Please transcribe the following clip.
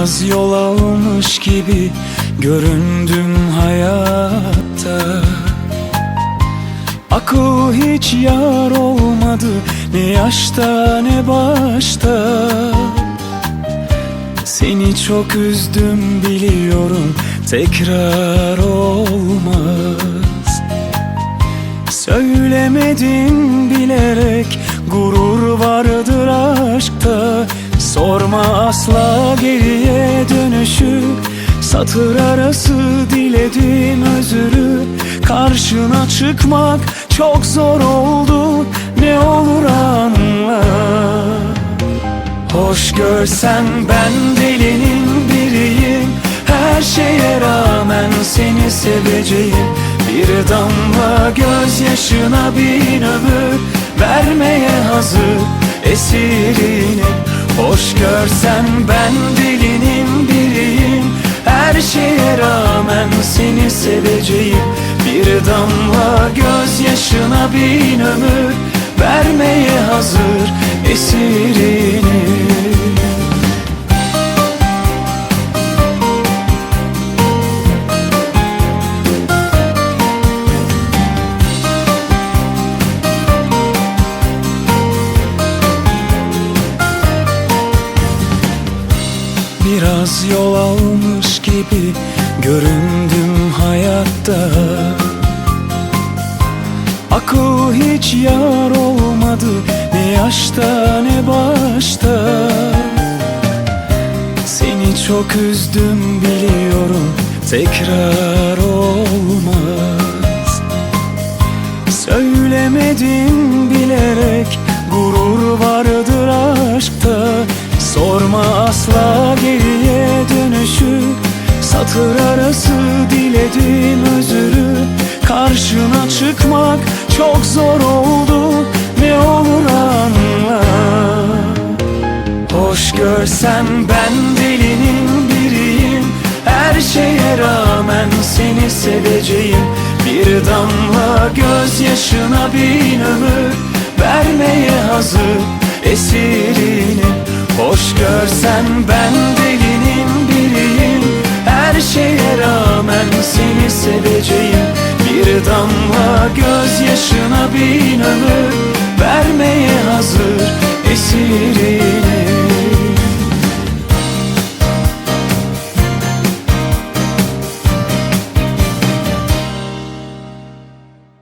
Biraz yol almış gibi göründüm hayatta. Akıl hiç yar olmadı ne yaşta ne başta. Seni çok üzdüm biliyorum tekrar olmaz. Söylemedim Satır arası diledim özürü. Karşına çıkmak çok zor oldu. Ne olur anla. Hoş görsen ben delinin biriyim. Her şeye rağmen seni seveceğim. Bir damla gözyaşına bin ömür Vermeye hazır esirinim Hoş görsen ben delinin seni seveceğim. Bir damla gözyaşına bin ömür Vermeye hazır esirinim Biraz yol almış gibi göründüm hayatta. Akıl hiç yar olmadı ne yaşta ne başta. Seni çok üzdüm biliyorum tekrar olmaz. Söylemedim bilerek gurur vardır aşkta. Sorma asla geriye dönüşü Satır arası diledim özürü. Karşına çıkmak çok zor oldu. Ne olur anla. Hoş görsen ben delinin biriyim. Her şeye rağmen seni seveceğim. Bir damla gözyaşına bin ömür Vermeye hazır esirinim Hoş görsen ben delinin biriyim. Her şeye rağmen seni seveceğim. Bir damla gözyaşına bin ömür Vermeye hazır. Esirinim